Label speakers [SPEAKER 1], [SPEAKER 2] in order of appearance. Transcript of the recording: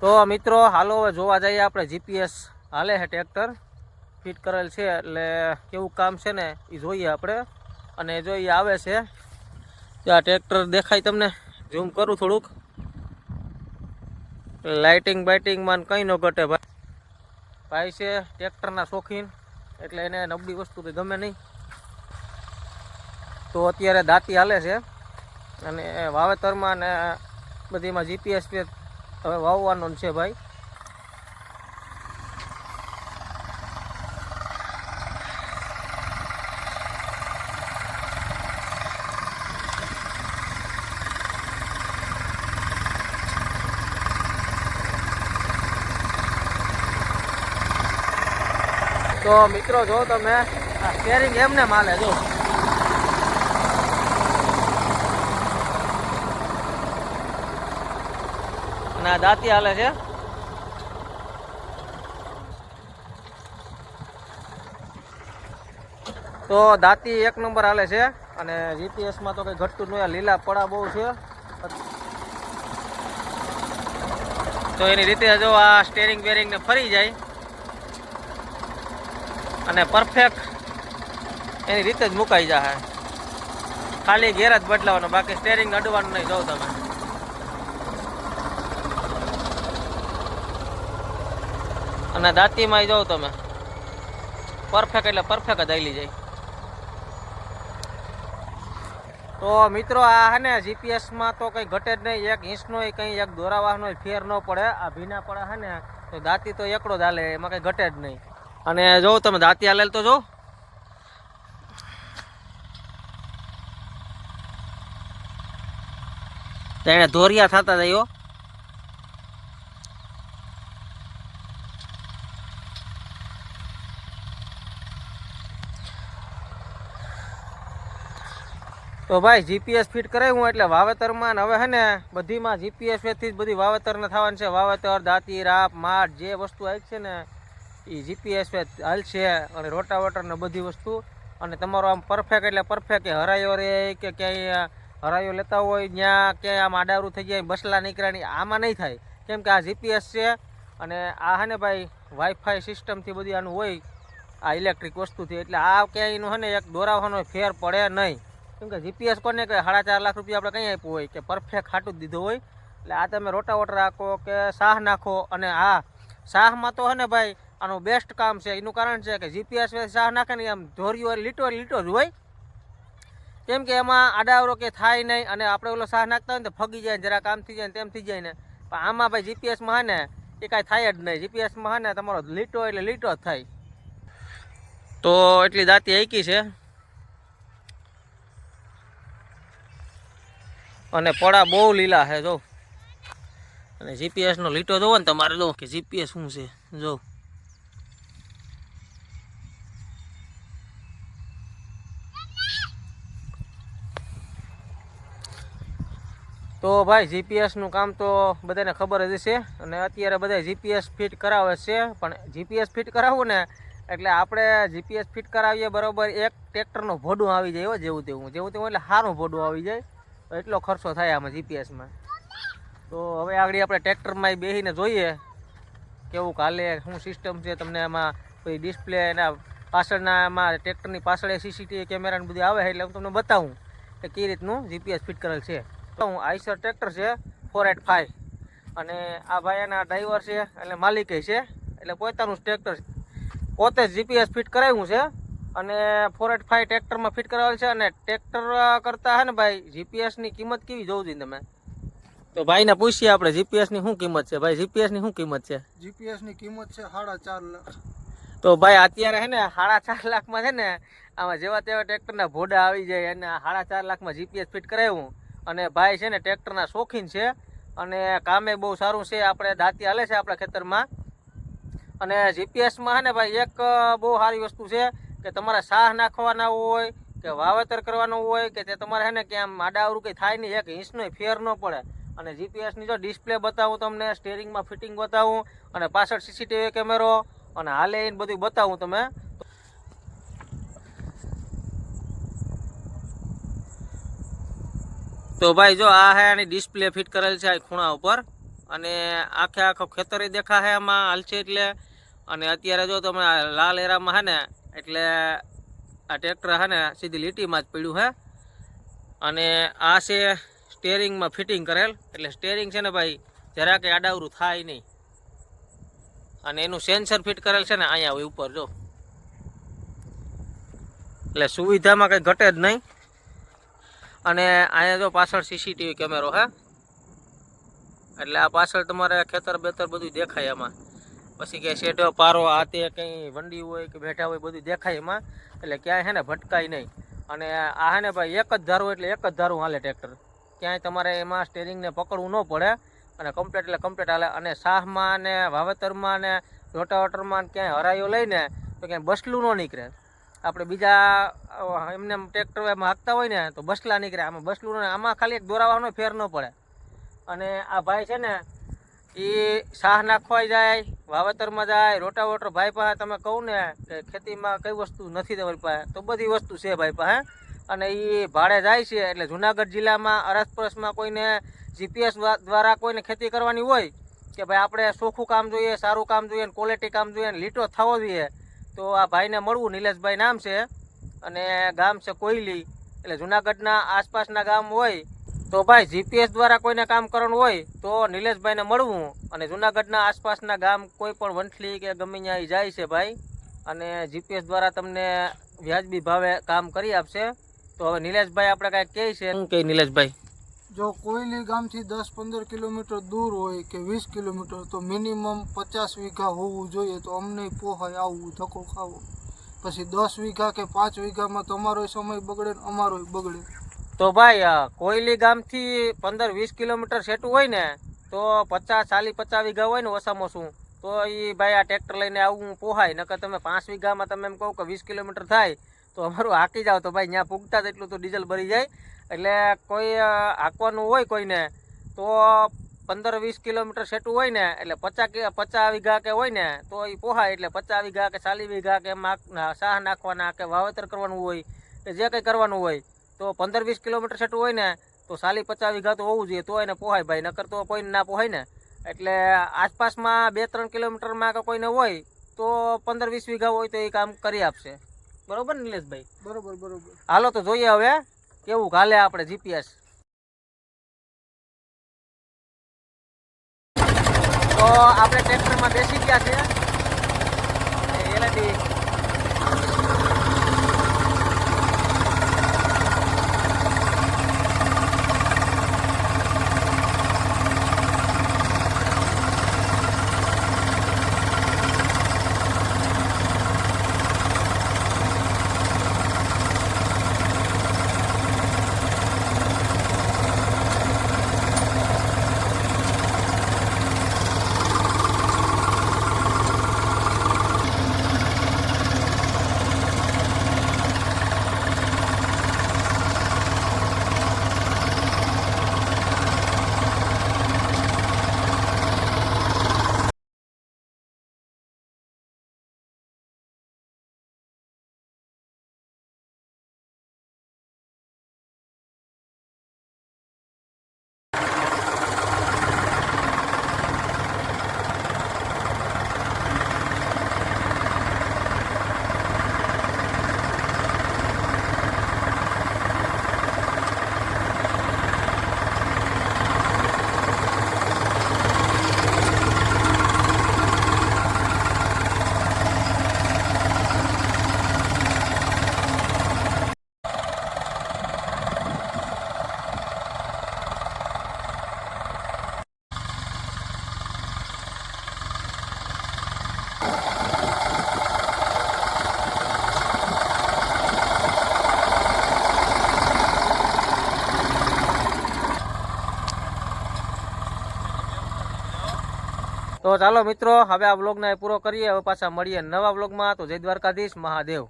[SPEAKER 1] તો મિત્રો, હાલો હવે જોવા જઈએ આપણે જીપીએસ હાલે છે ટ્રેક્ટર. ફિટ કરેલ છે એટલે કેવું કામ છે ને એ જોઈએ આપણે. અને જો એ આવે છે તો આ ટ્રેક્ટર દેખાય તમને. ઝૂમ કરું થોડુંક. લાઇટિંગ બાઇટિંગમાં કંઈ ન ઘટે ભાઈ. ભાઈ છે ટ્રેક્ટરના શોખીન, એટલે એને નબળી વસ્તુ કંઈ ગમે નહીં. તો અત્યારે દાંતી હાલે છે. અને વાવેતરમાં ને બધીમાં જીપીએસ હવે વાવવાનો છે ભાઈ. તો મિત્રો જો તમે સ્ટેરિંગ એમને માલે જો. દાંતી હાલે છે. તો દાંતી એક નંબર હાલે છે અને જીપીએસમાં તો કંઈ ઘટતું નહીં. લીલા પડા બહુ છે. તો એની રીતે જો આ સ્ટેરિંગ બેરિંગ ને ફરી જાય. અને પરફેક્ટ એની રીતે જ મુકાઈ જાય ખાલી ગેર જ બદલાવાનો, બાકી સ્ટેરિંગ અડવાનું નહીં. જો તમે. અને દાંતીમાં જાઓ તમે. પરફેક્ટ એટલે પરફેક્ટ જ આવેલી જાય. તો મિત્રો, આ હે ને જીપીએસમાં તો કંઈ ઘટે જ નહીં. એક ઇંચનો કંઈ, એક દોરાવાનો ફેર ન પડે. આ ભીના પડે હે ને, તો દાંતી તો એકડો જ હાલે, એમાં કંઈ ઘટે જ નહીં. અને જો તમે દાંતી હાલે તો જો. એને ધોરિયા થતા જઈઓ તો ભાઈ જીપીએસ ફિટ કરાવ્યું એટલે વાવેતરમાં હવે હે ને બધીમાં જીપીએસ જ બધી વાવેતરને થવાનું છે. વાવેતર, દાંતી, રાપ માટ જે વસ્તુ આવી છે ને એ જીપીએસ હાલશે અને રોટાવેટર ને બધી વસ્તુ. અને તમારો આમ પરફેક્ટ એટલે પરફેક્ટ કે હરાયો રે કે ક્યાંય હરાયો લેતા હોય ત્યાં ક્યાંય આમ આડાવરું થઈ જાય, બસલા નીકળ્યા આમાં નહીં થાય. કેમ કે આ જીપીએસ છે અને આ હે ને ભાઈ વાઈફાઈ સિસ્ટમથી બધી આનું હોય, આ ઇલેક્ટ્રિક વસ્તુથી. એટલે આ ક્યાંયનું હે ને એક દોરાવાનો ફેર પડે નહીં. કેમ કે જીપીએસ કોને કે સાડા ચાર લાખ રૂપિયા આપણે કંઈ આપ્યું હોય? કે પરફેક્ટ ખાટું દીધું હોય? એટલે આ તમે રોટાવોટ રાખો કે શાહ નાખો અને હા શાહમાં તો હે ને ભાઈ, આનું બેસ્ટ કામ છે. એનું કારણ છે કે જીપીએસ શાહ નાખે ને એમ ધોર્યું હોય, લીટો લીટો જ હોય. કેમ કે એમાં આડાવરો કે થાય નહીં અને આપણે ઓલો શાહ નાખતા હોય ને તો ફગી જાય જરા કામ થઈ જાય તેમ થઈ જાય ને. પણ આમાં ભાઈ જીપીએસમાં હા ને, એ કાંઈ થાય જ નહીં. જીપીએસમાં હા ને, તમારો લીટો એટલે લીટો જ થાય. તો એટલી દાંતી એકી છે. અને પડા બહુ લીલા છે, જો. અને જીપીએસનો લીટો જોવો ને તમારે, જો, કે જીપીએસ શું છે, જો. તો ભાઈ જીપીએસનું કામ તો બધાને ખબર જ છે અને અત્યારે બધા જીપીએસ ફિટ કરાવે છે, પણ જીપીએસ ફિટ કરાવવું ને, એટલે આપણે જીપીએસ ફિટ કરાવીએ બરાબર એક ટ્રેક્ટરનું ભોડું આવી જાય જેવું તેવું. જેવું તેવું એટલે સારું ભોડું આવી જાય. એટલો ખર્ચો થાય આમાં જીપીએસમાં તો હવે આગળ આપણે ટ્રેક્ટરમાં બેસીને જોઈએ કેવું કાલે શું સિસ્ટમ છે, તમને આમાં કોઈ ડિસ્પ્લે એના પાછળના એમાં ટ્રેક્ટરની પાછળ સીસીટીવી કેમેરા ને બધું આવે એટલે હું તમને બતાવું કે કઈ રીતનું જીપીએસ ફિટ કરેલ છે. તો હું આઈસર ટ્રેક્ટર છે ફોર એટ ફાઈવ અને આ ભાઈ એના ડ્રાઈવર છે, એટલે માલિકે છે, એટલે પોતાનું ટ્રેક્ટર પોતે જ જીપીએસ ફિટ કરાવ્યું છે. અને ફોર એટ ફાઈવ ટ્રેક્ટરમાં ફિટ કરાવેલ છે અને ટ્રેક્ટર કરતાં હે ને ભાઈ જીપીએસની કિંમત કેવી જોવું જોઈએ તમે? તો ભાઈને પૂછીએ આપણે જીપીએસની શું કિંમત છે? ભાઈ જીપીએસની શું કિંમત છે?
[SPEAKER 2] જીપીએસની કિંમત છે સાડા ચાર લાખ.
[SPEAKER 1] તો ભાઈ અત્યારે હે ને સાડા ચાર લાખમાં છે ને આમાં જેવા તેવા ટ્રેક્ટરના ભોડા આવી જાય અને સાડા ચાર લાખમાં જીપીએસ ફિટ કરાવ્યું. અને ભાઈ છે ને ટ્રેક્ટરના શોખીન છે અને કામે બહુ સારું છે આપણે દાંતી હાલે છે આપણા ખેતરમાં. અને જીપીએસમાં હે ને ભાઈ એક બહુ સારી વસ્તુ છે. કે તમારે સાહ નાખવાના હોય, કે વાવેતર કરવાનું હોય, કે તે તમારે હે ને કે આમ આડાવરું કંઈ થાય નહીં એક ઇંચનો ફેર ન પડે. અને જીપીએસની જો ડિસ્પ્લે બતાવું તમને સ્ટેરિંગમાં ફિટિંગ બતાવું, અને પાછળ સીસીટીવી કેમેરો અને હાલે એને બધું બતાવું તમે. તો ભાઈ જો આ હે આની ડિસ્પ્લે ફિટ કરેલ છે આ ખૂણા ઉપર. અને આખે આખો ખેતરે દેખા હે આમાં હાલશે એટલે. અને અત્યારે જો તમે લાલ એરામાં હે ને એટલે આ ટ્રેક્ટર હે ને સીધી લીટીમાં જ પડ્યું છે અને આ છે સ્ટેરિંગમાં ફિટિંગ કરેલ. એટલે સ્ટેરિંગ છે ને ભાઈ જરા કે આડાવરું થાય નહીં. અને એનું સેન્સર ફિટ કરેલ છે ને અહીંયા હોય ઉપર, જો. એટલે સુવિધામાં કંઈ ઘટે જ નહીં. અને અહીંયા જો પાછળ સીસીટીવી કેમેરો હે. એટલે આ પાછળ તમારે ખેતર બેતર બધું દેખાય એમાં પછી કે શેઢો પારો આ તે કંઈ વંડી હોય કે બેઠા હોય, બધું દેખાય એમાં. એટલે ક્યાંય છે ને ભટકાય નહીં. અને આ હે ને ભાઈ એક જ ધારું એટલે એક જ ધારું હાલે ટ્રેક્ટર. ક્યાંય તમારે એમાં સ્ટેરિંગને પકડવું ન પડે. અને કમ્પ્લેટ એટલે કમ્પ્લેટ હાલે. અને શાહમાં ને વાવેતરમાં ને રોટાવટરમાં ક્યાંય હરાયો લઈને તો ક્યાંય બસલું ન નીકળે. આપણે બીજા એમને ટ્રેક્ટર એમાં હાંકતા હોય ને તો બસલા નીકળે. આમાં બસલું આમાં ખાલી એક દોરાવાનો ફેર ન પડે. અને આ ભાઈ છે ને એ શાહ નાખવાય જાય વાવેતરમાં જાય રોટાવોટર ભાઈ પાસે તમે કહું ને કે ખેતીમાં કઈ વસ્તુ નથી તમારી પાસે, તો બધી વસ્તુ છે ભાઈ પાસે અને એ ભાડે જાય છે, એટલે જુનાગઢ જિલ્લામાં, અરસપરસમાં કોઈને જીપીએસ દ્વારા કોઈને ખેતી કરવાની હોય, કે ભાઈ આપણે ચોખ્ખું કામ જોઈએ, સારું કામ જોઈએ, ને ક્વોલિટી કામ જોઈએ, ને લીટો થવો જોઈએ, તો આ ભાઈને મળવું, નિલેશભાઈ નામ છે, અને ગામ છે કોયલી, એટલે જુનાગઢના આસપાસના ગામ હોય તો ભાઈ જીપીએસ દ્વારા કોઈને કામ કરવાનું હોય તો નિલેશભાઈને મળવું. અને જુનાગઢના આસપાસના ગામ કોઈ પણ વંથલી કે ગમે ત્યાં જાય છે ભાઈ, અને જીપીએસ દ્વારા તમને વ્યાજબી ભાવે કામ કરી આપશે. તો હવે નિલેશભાઈ આપણે કાંઈક કહે છે. શું કહે નિલેશભાઈ?
[SPEAKER 2] જો કોયલી ગામથી દસ પંદર કિલોમીટર દૂર હોય કે વીસ કિલોમીટર, તો મિનિમમ પચાસ વીઘા હોવું જોઈએ તો અમને પોહાય આવવું ધક્કો ખાવો. પછી દસ વીઘા કે પાંચ વીઘામાં તમારો સમય બગડે ને અમારોય બગડે.
[SPEAKER 1] તો ભાઈ કોયલી ગામથી પંદર વીસ કિલોમીટર સેટું હોય ને, તો પચાસ ચાલી પચાસ વીઘા હોય ને ઓછામાં શું તો એ ભાઈ આ ટ્રેક્ટર લઈને આવું પોહાય, નકર તમે પાંચ વીઘામાં તમે એમ કહો કે વીસ કિલોમીટર થાય, તો અમારું હાકી જાવ. તો ભાઈ ત્યાં પૂગતા એટલું તો ડીઝલ ભરી જાય. એટલે કોઈ હાંકવાનું હોય કોઈને, તો પંદર વીસ કિલોમીટર સેટું હોય ને, એટલે પચાસ પચાસ વીઘા કે હોય ને, તો એ પોહાય. એટલે પચાસ વીઘા કે ચાલીસ વીઘા કે શાહ નાખવાના કે વાવેતર કરવાનું હોય, કે જે કંઈ કરવાનું હોય તો પંદર વીસ કિલોમીટર સેટું હોય ને તો સાલી પચાસ વીઘા તો હોવું જોઈએ તો એને પોહાય ભાઈ નકર તો કોઈને ના પોહાય ને. એટલે આસપાસમાં બે ત્રણ કિલોમીટરમાં કે કોઈને હોય તો પંદર વીસ વીઘા હોય તો એ કામ કરી આપશે. બરોબર ને નિલેશભાઈ?
[SPEAKER 2] બરોબર બરોબર.
[SPEAKER 1] હાલો તો જોઈએ હવે કેવું ઘાલે આપણે જીપીએસ તો આપણે ટ્રેક્ટરમાં બેસી ગયા છે એલડી તો ચાલો મિત્રો, હવે આ વ્લોગને પૂરો કરીએ. હવે પાછા મળીએ નવા વ્લોગમાં. તો જય દ્વારકાધીશ, મહાદેવ.